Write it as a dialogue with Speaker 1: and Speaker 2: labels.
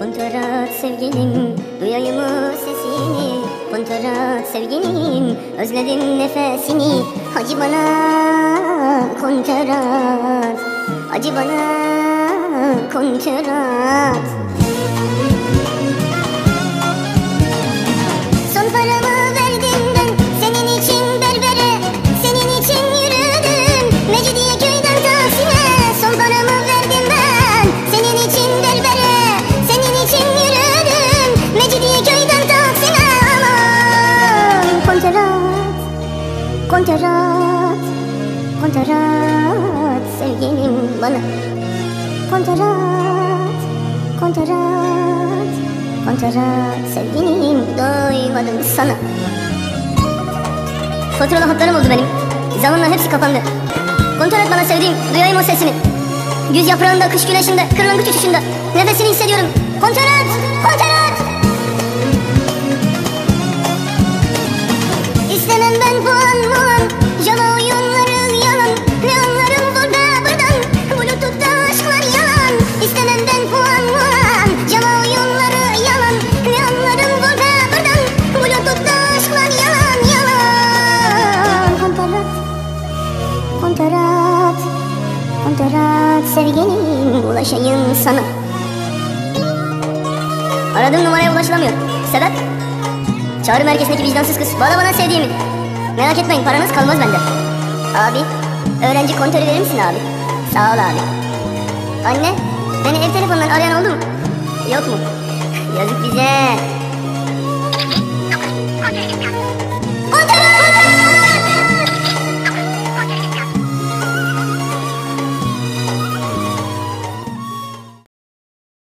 Speaker 1: Kontarat sevgilim duyayım mı sesini. Kontarat sevgilim özledim nefesini. Acı bana kontarat Acı bana kontarat Kontarat Kontarat sevgilim bana. Kontarat Kontarat Kontarat sevgilim doymadım sana. Faturalı hatlarım oldu benim. Zamanla hepsi kapandı. Kontarat bana sevdiğim duyayım o sesini. Güz yaprağında kış güneşinde kırlangıç uçuşunda Nefesini hissediyorum. Kontarat Kontarat Kontarat sevgilim ulaşayım sana Aradığım numaraya ulaşılamıyor Sebep? Çağrı merkezindeki vicdansız kız Bana bana sevdiğimi Merak etmeyin paranız kalmaz bende Abi öğrenci kontörü verir misin abi? Sağ ol abi Anne beni ev telefonundan arayan oldu mu? Yok mu? Yazık bize